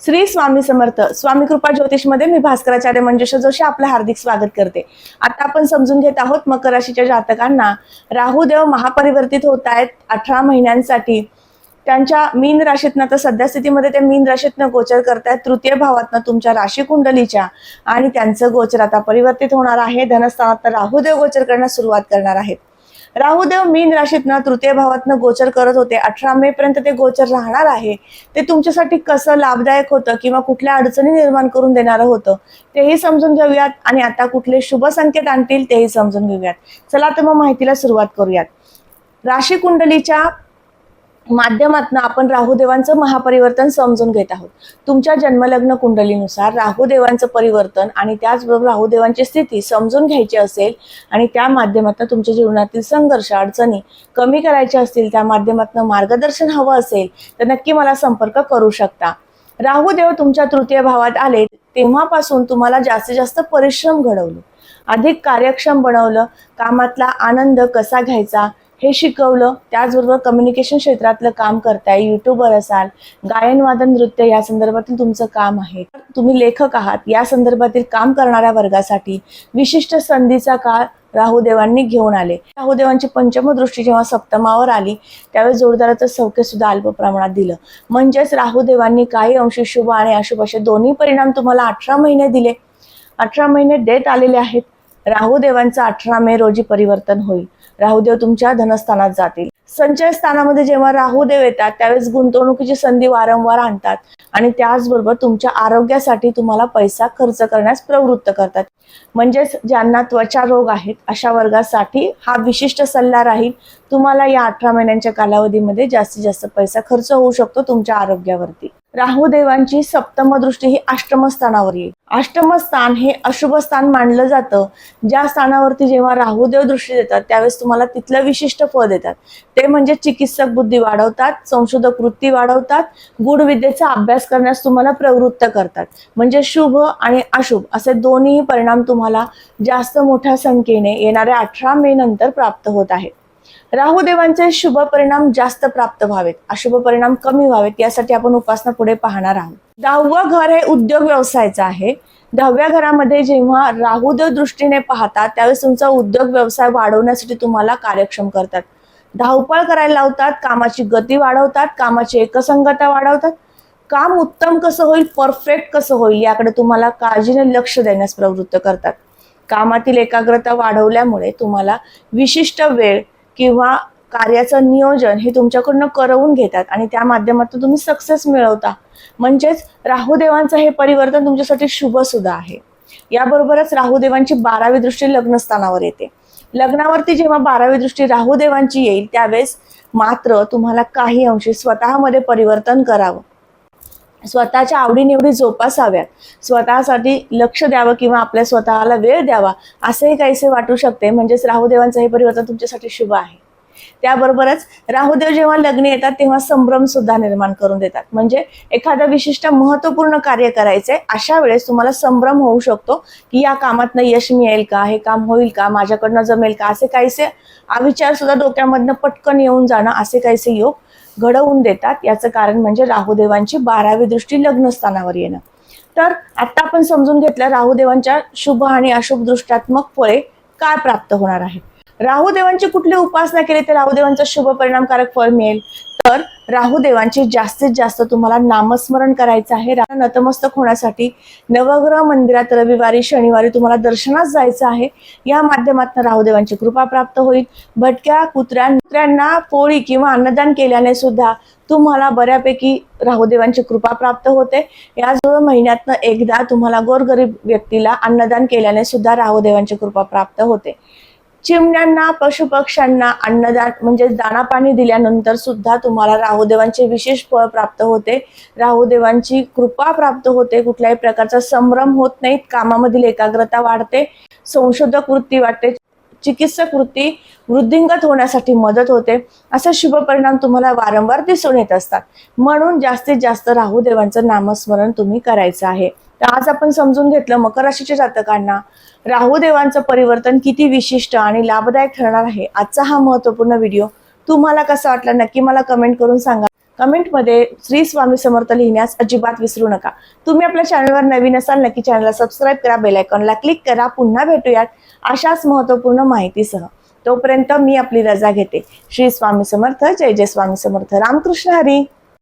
श्री स्वामी समर्थ. स्वामी कृपा ज्योतिषमध्ये मी भास्कराचार्य मंजुषा जोशी आपलं हार्दिक स्वागत करते. आता आपण समजून घेत आहोत मकर राशीच्या जातकांना. राहुदेव महापरिवर्तित होत आहेत अठरा महिन्यांसाठी. त्यांच्या मीन राशीतनं तर सध्या स्थितीमध्ये ते मीन राशीतनं गोचर करतायत. तृतीय भावातनं तुमच्या राशी कुंडलीच्या आणि त्यांचं गोचर आता परिवर्तित होणार आहे. धनस्थानात राहुदेव गोचर करण्यास सुरुवात करणार आहेत. राहुदेव मीन राशीतनं तृतीय भावातनं गोचर करत होते. अठरा मे पर्यंत ते गोचर राहणार आहे. ते तुमच्यासाठी कसं लाभदायक होतं किंवा कुठल्या अडचणी निर्माण करून देणारं होतं तेही समजून घेऊयात. आणि आता कुठले शुभ संकेत आणतील तेही समजून घेऊयात. चला तर मग माहितीला सुरुवात करूयात. राशी कुंडलीच्या माध्यमातून आपण राहुदेवांचं महापरिवर्तन समजून घेत आहोत. तुमच्या जन्मलग्न कुंडलीनुसार राहुदेवांचं परिवर्तन आणि त्याचबरोबर राहुदेवांची स्थिती समजून घ्यायची असेल आणि त्या माध्यमातून तुमच्या जीवनातील संघर्ष अडचणी कमी करायच्या असतील त्या माध्यमातून मार्गदर्शन हवं असेल तर नक्की मला संपर्क करू शकता. राहुदेव तुमच्या तृतीय भावात आले तेव्हापासून तुम्हाला जास्तीत जास्त परिश्रम घडवलं. अधिक कार्यक्षम बनवलं कामातला आनंद कसा घ्यायचा हे शिकवलं त्याचबरोबर कम्युनिकेशन क्षेत्रातलं काम करताय युट्यूबर असाल गायन वादन नृत्य या संदर्भातील तुमचं काम आहे. तुम्ही लेखक आहात या संदर्भातील काम करणाऱ्या वर्गासाठी विशिष्ट संधीचा काळ राहुदेवांनी घेऊन आले. राहुदेवांची पंचम दृष्टी जेव्हा सप्तमावर आली त्यावेळेस जोरदाराचं सौख्य सुद्धा अल्प प्रमाणात दिलं. म्हणजेच राहुदेवांनी काही अंशी शुभ आणि अशुभ असे दोन्ही परिणाम तुम्हाला अठरा महिने दिले. अठरा महिने देत आलेले आहेत. राहुदेवांचं अठरा मे रोजी परिवर्तन होईल. राहुदेव तुमच्या धनस्थानात जातील. संचय स्थानामध्ये जेव्हा राहुदेव येतात त्यावेळेस गुंतवणुकीची संधी वारंवार आणतात आणि त्याचबरोबर तुमच्या आरोग्यासाठी तुम्हाला पैसा खर्च करण्यास प्रवृत्त करतात. म्हणजेच ज्यांना त्वचा रोग आहेत अशा वर्गासाठी हा विशिष्ट सल्ला राहील. तुम्हाला या अठरा महिन्यांच्या कालावधीमध्ये जास्तीत जास्त पैसा खर्च होऊ शकतो तुमच्या आरोग्यावरती. राहुदेवांची सप्तम दृष्टी ही अष्टमस्थानावर येईल. अष्टमस्थान हे अशुभ स्थान मानलं जातं. ज्या स्थानावरती जेव्हा राहुदेव दृष्टी देतात त्यावेळेस तुम्हाला तिथलं विशिष्ट फळ देतात. ते म्हणजे चिकित्सक बुद्धी वाढवतात संशोधक वृत्ती वाढवतात गूढ विद्येचा अभ्यास करण्यास तुम्हाला प्रवृत्त करतात. म्हणजे शुभ आणि अशुभ असे दोन्ही परिणाम तुम्हाला जास्त मोठ्या संख्येने येणाऱ्या अठरा मे नंतर प्राप्त होत आहेत. राहुदेवांचे शुभ परिणाम जास्त प्राप्त व्हावेत. अशुभ परिणाम कमी व्हावेत यासाठी आपण उपासना पुढे पाहणार आहोत. दहावं घर हे उद्योग व्यवसायाचं आहे. दहाव्या घरामध्ये जेव्हा राहुदेव दृष्टीने पाहतात त्यावेळेस तुमचा उद्योग व्यवसाय वाढवण्यासाठी तुम्हाला कार्यक्षम करतात. धावपळ करायला लावतात कामाची गती वाढवतात कामाची एकसंगता वाढवतात. काम उत्तम कसं होईल परफेक्ट कसं होईल याकडे तुम्हाला काळजीने लक्ष देण्यास प्रवृत्त करतात. कामातील एकाग्रता वाढवल्यामुळे तुम्हाला विशिष्ट वेळ किंवा कार्याचं नियोजन हे तुमच्याकडनं करवून घेतात आणि त्या माध्यमातून तुम्ही सक्सेस मिळवता. म्हणजेच राहुदेवांचं हे परिवर्तन तुमच्यासाठी शुभ सुद्धा आहे. याबरोबरच राहुदेवांची बारावी दृष्टी लग्नस्थानावर येते. लग्नावरती जेव्हा बारावी दृष्टी राहुदेवांची येईल त्यावेळेस मात्र तुम्हाला काही अंशी स्वतःमध्ये परिवर्तन करावं. स्वतःच्या आवडीनिवडी जोपासाव्यात स्वतःसाठी लक्ष द्यावं किंवा आपल्या स्वतःला वेळ द्यावा असंही काहीसे वाटू शकते. म्हणजेच राहुदेवांचं हे परिवर्तन तुमच्यासाठी शुभ आहे. त्याबरोबरच राहुदेव जेव्हा लग्न येतात तेव्हा संभ्रम सुद्धा निर्माण करून देतात. म्हणजे एखादं विशिष्ट महत्त्वपूर्ण कार्य करायचंय अशा वेळेस तुम्हाला संभ्रम होऊ शकतो की या कामातनं यश मिळेल का हे काम होईल का माझ्याकडनं जमेल का असे काहीसे अविचार सुद्धा डोक्यामधनं पटकन येऊन जाणं असे काहीसे योग घडवून देतात. याचं कारण म्हणजे राहुदेवांची बारावी दृष्टी लग्नस्थानावर येणं. तर आता आपण समजून घेतलं राहुदेवांच्या शुभ आणि अशुभ दृष्ट्यात्मक फळे काय प्राप्त होणार आहेत राहुदेवांची कुठली उपासना केली तर राहुदेवांचा शुभ परिणामकारक फळ मिळेल? तर राहुदेवांची जास्तीत जास्त तुम्हाला नामस्मरण करायचं आहे. नतमस्तक होण्यासाठी नवग्रह मंदिरात रविवारी शनिवारी तुम्हाला दर्शनास जायचं आहे. या माध्यमातून राहुदेवांची कृपा प्राप्त होईल. भटक्या कुत्र्या कुत्र्यांना पोळी किंवा अन्नदान केल्याने सुद्धा तुम्हाला बऱ्यापैकी राहुदेवांची कृपा प्राप्त होते. याचबरोबर महिन्यातनं एकदा तुम्हाला गोरगरीब व्यक्तीला अन्नदान केल्याने सुद्धा राहुदेवांची कृपा प्राप्त होते. चिमण्यांना पशुपक्ष्यांना अन्नदान म्हणजे दाना पाणी दिल्यानंतर सुद्धा तुम्हाला राहुदेवांचे विशेष फळ प्राप्त होते. राहुदेवांची कृपा प्राप्त होते. कुठल्याही प्रकारचा संभ्रम होत नाहीत. कामामधील एकाग्रता वाढते. संशोधक वृत्ती वाटते. चिकित्सक वृत्ती वृद्धिंगत होण्यासाठी मदत होते. असे शुभ परिणाम तुम्हाला वारंवार दिसून येत असतात. म्हणून जास्तीत जास्त राहुदेवांचं नामस्मरण तुम्ही करायचं आहे. तर आज आपण समजून घेतलं मकर राशीच्या जातकांना राहुदेवांचं परिवर्तन किती विशिष्ट आणि लाभदायक ठरणार आहे. आजचा हा महत्त्वपूर्ण व्हिडिओ तुम्हाला कसा वाटला नक्की मला कमेंट करून सांगा. कमेंटमध्ये श्री स्वामी समर्थ लिहिण्यास अजिबात विसरू नका. तुम्ही आपल्या चॅनलवर नवीन असाल नक्की चॅनलला सबस्क्राईब करा बेलायकॉनला क्लिक करा. पुन्हा भेटूयात अशाच महत्त्वपूर्ण माहितीसह. तोपर्यंत मी आपली रजा घेते. श्री स्वामी समर्थ जय जय स्वामी समर्थ. रामकृष्ण हरी.